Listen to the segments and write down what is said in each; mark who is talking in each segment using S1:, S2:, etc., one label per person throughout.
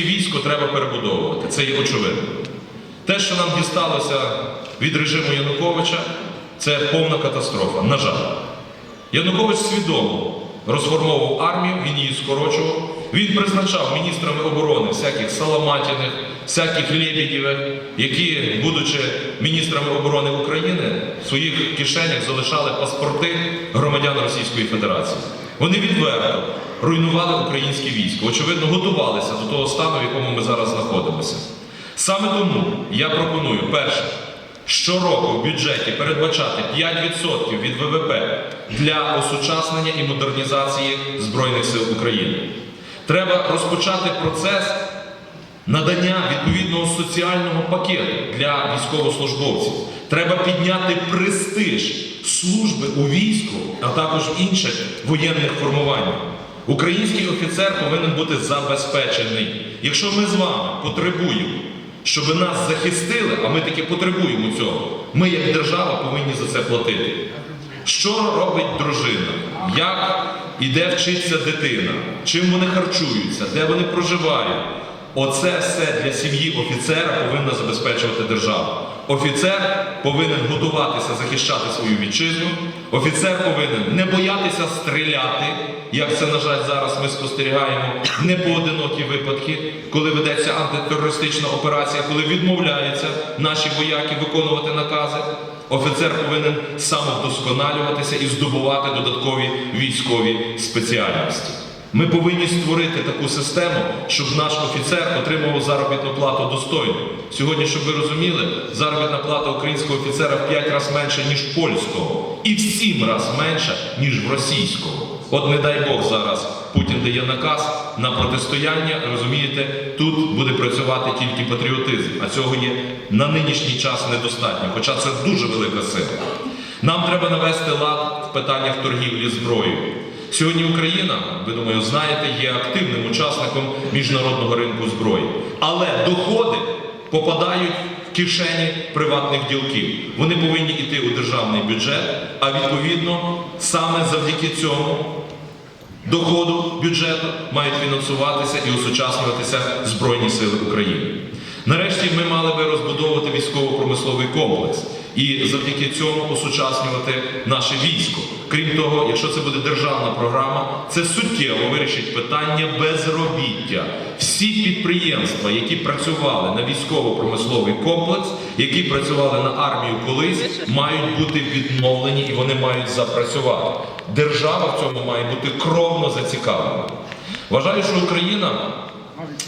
S1: військо треба перебудовувати. Це є очевидно. Те, що нам дісталося від режиму Януковича, це повна катастрофа. На жаль. Янукович свідомо розформовував армію, він її скорочував. Він призначав міністрами оборони всяких Саламатіних, всяких Лебедєвих, які, будучи міністрами оборони України, в своїх кишенях залишали паспорти громадян Російської Федерації. Вони відверто руйнували українське військо, очевидно, готувалися до того стану, в якому ми зараз знаходимося. Саме тому я пропоную перше. Щороку в бюджеті передбачати 5% від ВВП для осучаснення і модернізації Збройних сил України. Треба розпочати процес надання відповідного соціального пакету для військовослужбовців. Треба підняти престиж служби у війську, а також інших воєнних формуваннях. Український офіцер повинен бути забезпечений. Якщо ми з вами потребуємо щоб нас захистили, а ми таки потребуємо цього. Ми, як держава, повинні за це платити. Що робить дружина? Як іде вчиться дитина? Чим вони харчуються? Де вони проживають? Оце все для сім'ї офіцера повинна забезпечувати держава. Офіцер повинен готуватися захищати свою вітчизну. Офіцер повинен не боятися стріляти, як це, на жаль, зараз ми спостерігаємо непоодинокі випадки, коли ведеться антитерористична операція, коли відмовляються наші вояки виконувати накази. Офіцер повинен самовдосконалюватися і здобувати додаткові військові спеціальності. Ми повинні створити таку систему, щоб наш офіцер отримував заробітну плату достойно. Сьогодні, щоб ви розуміли, заробітна плата українського офіцера в 5 разів менша, ніж польського, і в 7 разів менша, ніж в російського. От не дай Бог зараз Путін дає наказ на протистояння. Розумієте, тут буде працювати тільки патріотизм, а цього є на нинішній час недостатньо, хоча це дуже велика сила. Нам треба навести лад в питаннях торгівлі зброєю. Сьогодні Україна, ви думаю, знаєте, є активним учасником міжнародного ринку зброї. Але доходи попадають в кишені приватних ділків. Вони повинні йти у державний бюджет, а відповідно саме завдяки цьому доходу бюджету мають фінансуватися і осучаснюватися Збройні Сили України. Нарешті ми мали би розбудовувати військово-промисловий комплекс і завдяки цьому осучаснювати наше військо. Крім того, якщо це буде державна програма, це суттєво вирішить питання безробіття. Всі підприємства, які працювали на військово-промисловий комплекс, які працювали на армію колись, мають бути відновлені і вони мають запрацювати. Держава в цьому має бути кровно зацікавлена. Вважаю, що Україна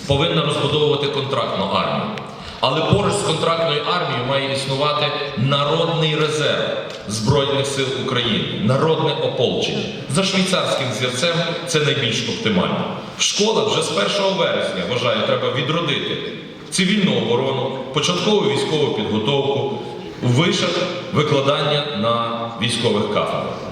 S1: повинна розбудовувати контрактну армію. Але поруч з контрактною армією має існувати народний резерв Збройних сил України, народне ополчення. За швейцарським зірцем це найбільш оптимально. В школах вже з 1 вересня, вважаю, треба відродити цивільну оборону, початкову військову підготовку, вишах викладання на військових кафедрах.